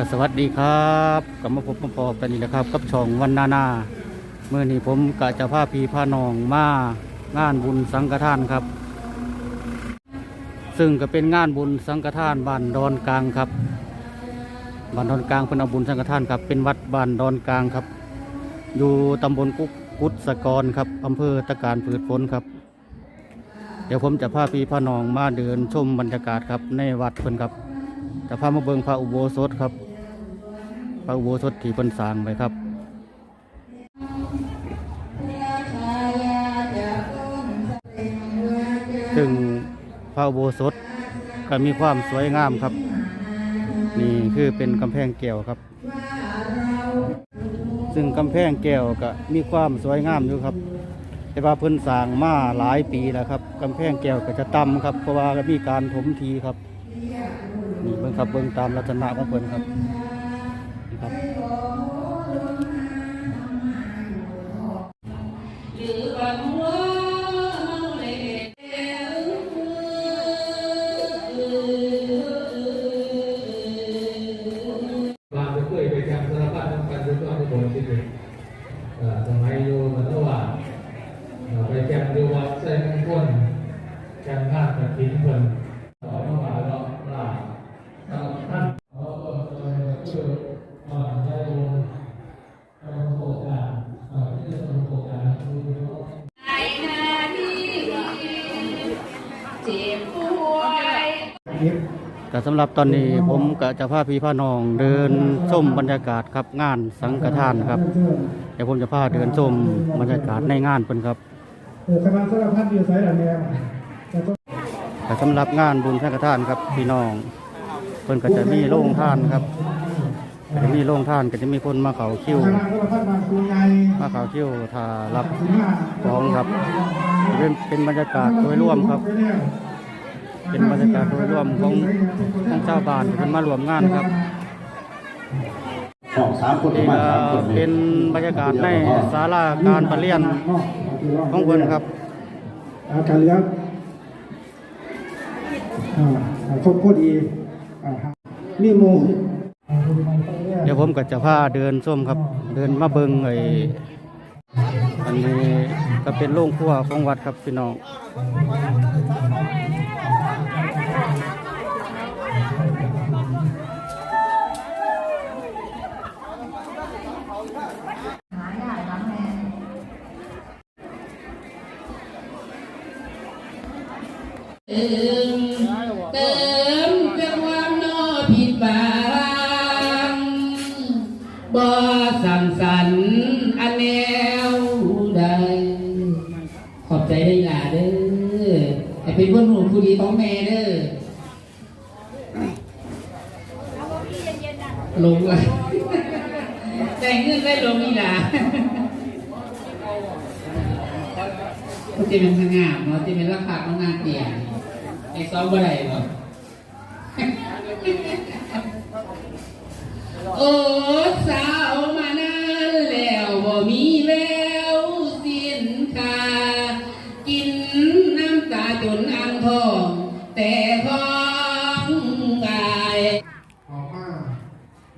ก็สวัสดีครับกลับมาพบมาพอกันอีกแล้วครับ กับช่องวันนานาเมื่อนี้ผมกะจะพาพีพานองมางานบุญสังฆทานครับ ซึ่งก็เป็นงานบุญสังฆทานบ้านดอนกลางครับบ้านดอนกลางเป็นเอาบุญสังฆทานครับ เป็นวัดบ้านดอนกลางครับ อยู่ตำบลกุกกุศสกรครับอำเภอตะการผืดฝนครับ เดี๋ยวผมจะพาพี่พานองมาเดินชมบรรยากาศครับในวัดเพิ่นครับจะพามาเบิงพระอุโบสถครับ ระอุโบสถที่เพิ่นสร้างไว้ครับซึ่งพระอุโบสถก็มีความสวยงามครับ นี่คือเป็นกำแพงแก้วครับ ซึ่งกำแพงแก้วก็มีความสวยงามอยู่ครับ แต่ว่าเพิ่นสร้างมาหลายปีแล้วครับกำแพงแก้วก็จะต่ำครับเพราะว่ามีการถมทีครับนี่เบิ่งครับเบิ่งตามลักษณะของเพิ่นครับ ครับบางจะเคยไปแข่งสารพัดทั้งกันทุกตัวในบนชีวิตเอ่อสมัยอยู่มันระหว่างเอ่อไปแข่งดูวัดใส่มงคลแข่งงากับทิ้งคน ก็สำหรับตอนนี้ผมก็จะพาพี่พานองเดินชมบรรยากาศครับงานสังฆทานครับเดี๋ยวผมจะพาเดินชมบรรยากาศในงานเพิ่นครับคณะสารพัดอยู่ไซส์อะไรแต่สำหรับงานบุญสังฆทานครับพี่น้องเพิ่นก็จะมีโรงท่านครับก็จะมีโรงท่านก็จะมีคนมาเขาคิ้วมาเขาคิ้วถ้ารับของครับเป็นเป็นบรรยากาศโดยรวมครับ เป็นบรรยากาศโดยรวมของของชาวบ้านที่เพิ่นมารวมงานครับสองสามคนนี่มาก็สามคนเป็นบรรยากาศในศาลาการประเรียนของเพิ่นครับอาการเลี้ยงอ่าครบพอดีอ่าฮะมีโมเดี๋ยวผมก็จะพาเดินส้มครับ เดินมาเบิงไอ้อันนี้ก็เป็นโรงครัวของวัดครับพี่น้อง เติมเติมเพื่อความนอผิดบางบ่สันสันอันแนวใดขอบใจได้หลาเด้อให้เป็นคนหนุ่มผู้ดีของแม่เด้อลงเลย แต่งเงินได้ลงนี่ล่ะก็จะเป็นสง่าเนาะจะเป็นราคาของงานเตียงไอ้ซ้อมบ่ได้หรอกโอ้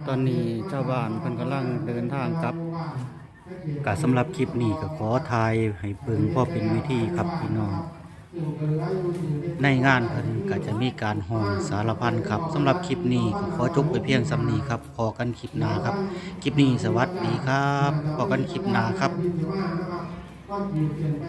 ตอนนี้ชาวบ้านเพิ่นกำลังเดินทางกลับก็สำหรับคลิปนี้ก็ขอทายให้เบิ่งพอเป็นวิธีครับพี่น้อง ในงานเพิ่นก็จะมีการห้องสารพันครับสำหรับคลิปนี้ก็ขอจบไปเพียงสำนี้ครับพอกันคลิปหน้าครับคลิปนี้สวัสดีครับพอกันคลิปหน้าครับ